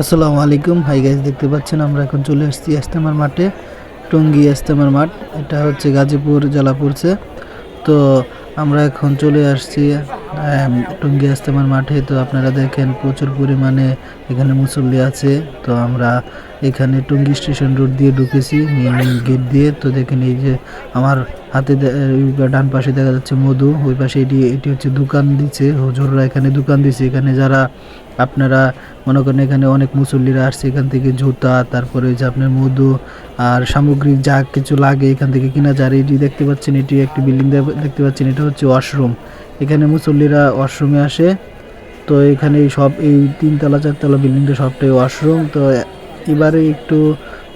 আসসালামু আলাইকুম। Hi guys দেখতে পাচ্ছেন আমরা এখন চলে এসেছি ইস্তেমার মাঠে, টঙ্গী ইস্তেমার মাঠ। এটা হচ্ছে গাজীপুর জেলা পড়ছে। তো আমরা এখন চলে আসছি টঙ্গী ইস্তেমার মাঠে। তো আপনারা দেখেন প্রচুর পরিমাণে এখানে মুসল্লি আছে। তো আমরা এখানে টঙ্গী স্টেশন রোড দিয়ে ঢুকেছি মেন গেট দিয়ে। তো দেখেন এই যে আমার হাতে ডান পাশে দেখা যাচ্ছে মধু, ওই পাশে এটি এটি হচ্ছে দোকান দিচ্ছে। হুজুররা এখানে দোকান দিচ্ছে। এখানে যারা আপনারা মনে করেন এখানে অনেক মুসল্লিরা আসছে, এখান থেকে জুতা, তারপরে যে আপনার মধু আর সামগ্রিক যা কিছু লাগে এখান থেকে কিনা যায়। আর এটি দেখতে পাচ্ছেন, এটি একটি বিল্ডিং দেখতে পাচ্ছেন, এটা হচ্ছে ওয়াশরুম। এখানে মুসল্লিরা ওয়াশরুমে আসে। তো এখানে সব, এই তিনতলা, চারতলা বিল্ডিংটা সবটাই ওয়াশরুম। তো এবারে একটু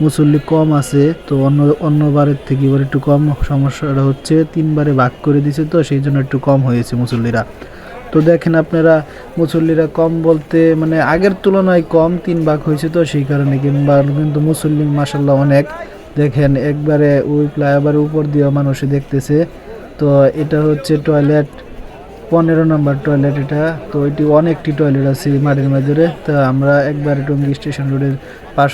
মুসল্লি কম আছে, তো অন্য অন্যবারের থেকে এবার একটু কম সমস্যাটা হচ্ছে। তিনবারে ভাগ করে দিছে তো, সেই জন্য একটু কম হয়েছে মুসল্লিরা। তো দেখেন আপনারা, মুসল্লিরা কম বলতে মানে আগের তুলনায় কম তিন ভাগ হয়েছে তো, সেই কারণে কিংবা কিন্তু মুসল্লি মাসাল্লাহ অনেক। দেখেন একবারে ওই ফ্লাইওভারের উপর দিয়ে মানুষ দেখতেছে। তো এটা হচ্ছে টয়লেট পনেরো নম্বর টয়লেট এটা। তো এটি অনেকটি টয়লেট আছে এই মাঠের মাঝে তো আমরা একবার টঙ্গী স্টেশন রোডের পাশ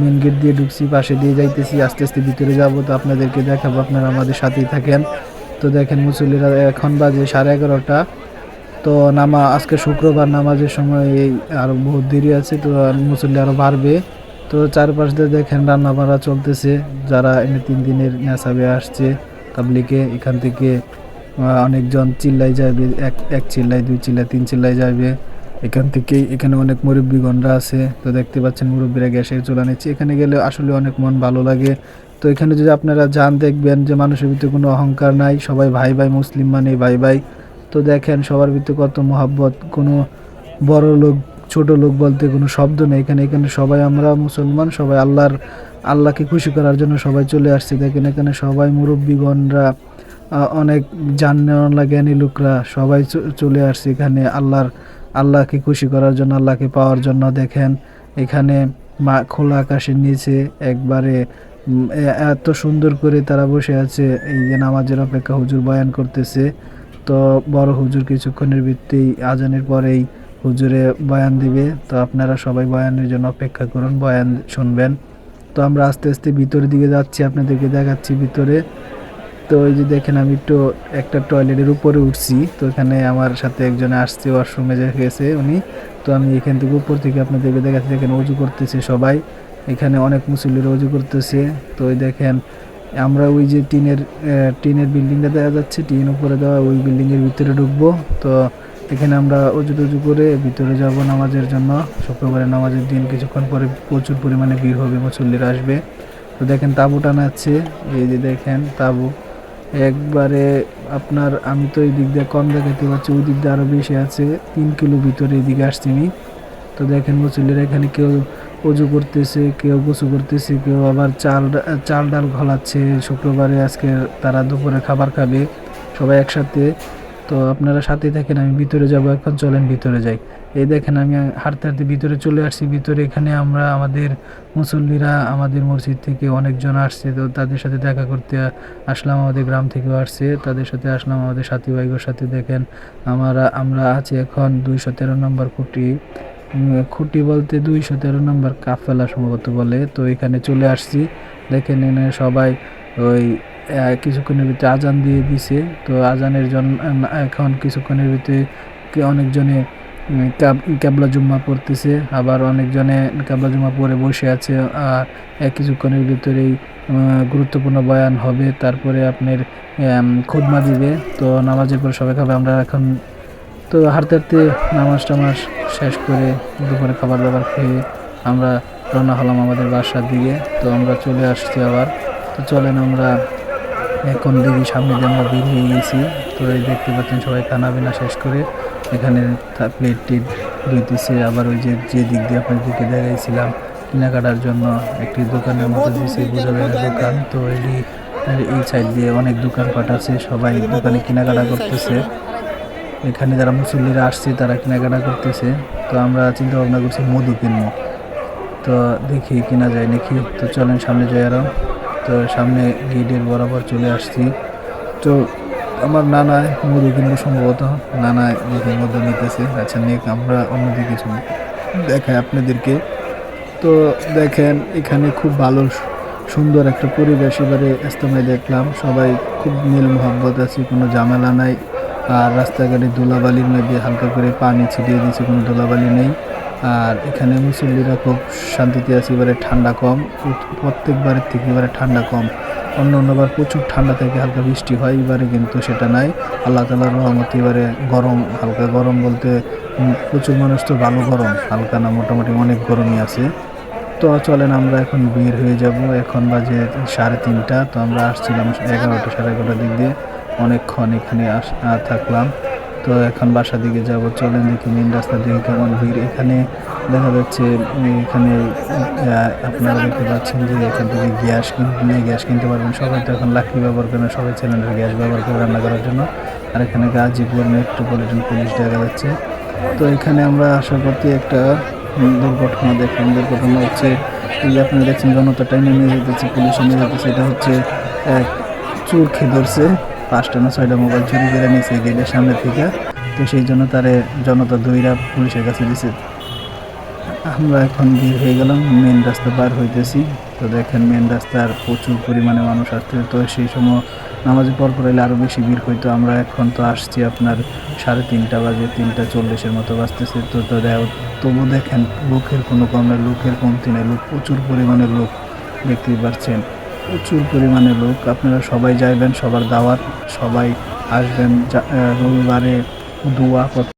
মেন গেট দিয়ে ঢুকছি, পাশে দিয়ে যাইতেছি, আস্তে আস্তে ভিতরে যাব। তো আপনাদেরকে দেখাবো, আপনারা আমাদের সাথেই থাকেন। তো দেখেন মুসল্লিরা এখন বাজে সাড়ে এগারোটা। তো নামা, আজকে শুক্রবার নামাজের সময় এই আরও বহুত দেরি আছে, তো মুসল্লি আরও বাড়বে। তো চারপাশ দিয়ে দেখেন রান্না বান্না চলতেছে। যারা এমনি তিন দিনের নেশাবে আসছে তাবলিকে এখান থেকে অনেকজন চিল্লাই যাবে, এক এক চিল্লাই, দুই চিল্লাই, তিন চিল্লাই যাবে। এখান থেকে এখানে অনেক মুরব্বীগণরা আছে। তো দেখতে পাচ্ছেন মুরব্বীরা গ্যাসের চুলা নিচ্ছে। এখানে গেলে আসলে অনেক মন ভালো লাগে। তো এখানে যদি আপনারা যান, দেখবেন যে মানুষের ভিতরে কোনো অহংকার নাই। সবাই ভাই ভাই মুসলিম মানে ভাই ভাই। তো দেখেন, সবার ভিতরে কত মহাব্বত। কোনো বড় লোক, ছোট লোক বলতে কোনো শব্দ নেই। এখানে এখানে সবাই আমরা মুসলমান, সবাই আল্লাহর, আল্লাহকে খুশি করার জন্য সবাই চলে আসছে। দেখেন, এখানে সবাই মুরব্বীগণরা অনেক জানা জ্ঞানী লোকরা সবাই চলে আসছে এখানে। আল্লাহর, আল্লাহকে খুশি করার জন্য, আল্লাহকে পাওয়ার জন্য দেখেন, এখানে মা খোলা আকাশের নিচে একবারে এত সুন্দর করে তারা বসে আছে। এই যে নামাজের অপেক্ষা হুজুর বয়ান করতেছে। তো বড় হুজুর কিছুক্ষণের ভিত্তেই আজানের পরেই হুজুরে বয়ান দিবে। তো আপনারা সবাই বয়ানের জন্য অপেক্ষা করুন, বয়ান শুনবেন। তো আমরা আস্তে আস্তে ভিতরের দিকে যাচ্ছি, আপনাদেরকে দেখাচ্ছি ভিতরে। তো ওই যে দেখেন আমি একটু একটা টয়লেটের উপরে উঠছি, তো এখানে আমার সাথে একজনে আসছে, ওয়াশরুমে গেছে উনি। তো আমি এখান থেকে উপর থেকে আপনাদেরকে দেখাচ্ছি, দেখেন অজু করতেছে সবাই। এখানে অনেক মুসল্লিরা অজু করতেছে। তো ওই দেখেন, আমরা ওই যে টিনের টিনের বিল্ডিংটা দেখা যাচ্ছে, টিন উপরে দেওয়া, ওই বিল্ডিংয়ের ভিতরে ঢুকবো। তো এখানে আমরা অজু টজু করে ভিতরে যাব নামাজের জন্য। শুক্রবারে নামাজের দিন, কিছুক্ষণ পরে প্রচুর পরিমাণে ভিড় হবে, মুসল্লিরা আসবে। তো দেখেন, তাঁবু টানাচ্ছে। এই যে দেখেন, তাঁবু। একবারে আপনার, আমি তো এই দিক দিয়ে কম দেখাতে পারছি, ওই দিক দিয়ে আরও বেশি আছে, তিন কিলো ভিতরে এদিকে আসছি আমি। তো দেখেন মুসল্লিরা এখানে কেউ উজু করতেছে, কেউ গোসু করতেছে, কেউ আবার চাল চাল ডাল ঘলাচ্ছে। শুক্রবারে আজকে তারা দুপুরে খাবার খাবে, সবাই একসাথে। তো আপনারা সাথে থাকেন আমি ভিতরে যাব, এখন চলেন ভিতরে যাই। এই দেখেন, আমি হাঁটতে হাঁটতে ভিতরে চলে আসছি। ভিতরে এখানে আমরা আমাদের মুসল্লিরা আমাদের মসজিদ থেকে অনেকজন আসছে। তো তাদের সাথে দেখা করতে আসলাম, আমাদের গ্রাম থেকেও আসছে। তাদের সাথে আসলাম, আমাদের সাথী ভাইগোর সাথে দেখেন, আমরা আমরা আছি এখন দুইশো তেরো নম্বর খুঁটি। খুঁটি বলতে দুইশো তেরো নম্বর কাফেলা সম্ভবত বলে। তো এখানে চলে আসছি। দেখেন এনে সবাই ওই কিছুক্ষণের ভিতরে আজান দিয়ে দিছে। তো আজানের জন্য এখন কিছুক্ষণের ভিতরে অনেকজনে ক্যাব- ক্যাবলা জুম্মা পড়তেছে। আবার অনেকজনে ক্যাবলা জুম্মা পরে বসে আছে। আর কিছুক্ষণের ভিতরেই গুরুত্বপূর্ণ বয়ান হবে। তারপরে আপনার খুদমা দিবে। তো নামাজের পর সবাই খাবে, আমরা এখন তো হাঁটতে হাঁটতে নামাজ টামাজ শেষ করে দুপুরে খাবার দাবার খেয়ে আমরা রওনা হলাম আমাদের বাসার দিকে। তো আমরা চলে আসছি আবার। তো চলেন আমরা এখন দেখি সামনে দিয়ে আমরা বের হয়ে গেছি। তো এই দেখতে পাচ্ছেন সবাই খানা বিনা শেষ করে এখানে প্লেট টেট ধুইতেছে। আবার ওই যে যে দিক দিয়ে আপনাদেরকে দেখাইছিলাম, কেনাকাটার জন্য একটি দোকানের মতো দিয়েছে বোঝা যায় দোকান। তো এটি এই সাইড দিয়ে অনেক দোকানপাট আছে, সবাই দোকানে কেনাকাটা করতেছে। এখানে যারা মুসল্লিরা আসছে, তারা কেনাকাটা করতেছে। তো আমরা চিন্তা ভাবনা করছি মধু কিনবো। তো দেখি কিনা যায় নাকি। তো চলেন সামনে যাই আরও। তো সামনে গেটের বরাবর চলে আসছি। তো আমার নানা মধু কিনবো সম্ভবত। নানা মুখের মধ্যে নিতেছে। আচ্ছা নিয়ে আমরা অন্যদিকে কিছু দেখাই আপনাদেরকে। তো দেখেন, এখানে খুব ভালো, সুন্দর একটা পরিবেশ। এবারে ইস্তেমায় দেখলাম, সবাই খুব মিল মোহাব্বত আছে, কোনো ঝামেলা নাই। আর রাস্তাঘাটে ধুলাবালির মধ্যে হালকা করে পানি ছিটিয়ে দিয়েছে, কোনো ধুলাবালি নেই। আর এখানে মুসল্লিরা খুব শান্তিতে আছে, এবারে ঠান্ডা কম। প্রত- প্রত্যেকবারের থেকে এবারে ঠান্ডা কম। অন্য অন্যবার প্রচুর ঠান্ডা থেকে হালকা বৃষ্টি হয়, এবারে কিন্তু সেটা নাই। আল্লাহ তালার রহমতে এবারে গরম, হালকা গরম বলতে প্রচুর মানুষ তো ভালো গরম, হালকা না মোটামুটি অনেক গরমই আছে। তো চলেন আমরা এখন বের হয়ে যাব। এখন বাজে সাড়ে তিনটা, তো আমরা আসছিলাম এগারোটা সাড়ে এগারোটার দিক দিয়ে। অনেকক্ষণ এখানে আস- থাকলাম। তো এখন বাসার দিকে যাব। চলেন দেখি মেন রাস্তা দিকে কেমন ভিড়। এখানে দেখা যাচ্ছে, এখানে আপনারা দেখতে পাচ্ছেন যে এখান থেকে গ্যাস কিনলে গ্যাস কিনতে পারবেন। সবাই তো এখন লাকড়ি ব্যবহার করে সবাই সিলিন্ডার গ্যাস ব্যবহার করে রান্না করার জন্য। আর এখানে গাজীপুর মেট্রোপলিটন পুলিশ দেখা যাচ্ছে। তো এখানে আমরা আশা করতে একটা দুর্ঘটনা দেখলাম। দুর্ঘটনা হচ্ছে, এই আপনারা দেখছেন জনতা টাইনে নিয়ে যেতেছে পুলিশে নিয়ে যেতেছে এটা হচ্ছে এক চোর খেয়ে ধরছে। পাঁচটা না ছয়টা মোবাইল চুরি করে নিয়েছে গেটের সামনে থেকে। তো সেই জন্য তারে জনতা দুইরা পুলিশের কাছে দিছে। আমরা এখন বের হয়ে গেলাম মেন রাস্তা পার হইতেছি। তো দেখেন মেন রাস্তার প্রচুর পরিমাণে মানুষ আসছে। তো সেই সময় নামাজে পর পর এলে আরও বেশি ভিড় হইতো। আমরা এখন তো আসছি আপনার সাড়ে তিনটা বাজে, তিনটা চল্লিশের মতো বাজতেছে। তো তো দেখ- তবু দেখেন, লোকের কোনো কম লোকের কমতি নেই লোক প্রচুর পরিমাণে লোক দেখতেই পাচ্ছেন প্রচুর পরিমাণে লোক। আপনারা সবাই যাইবেন সবার দাওয়াত সবাই আসবেন রবিবারে দোয়া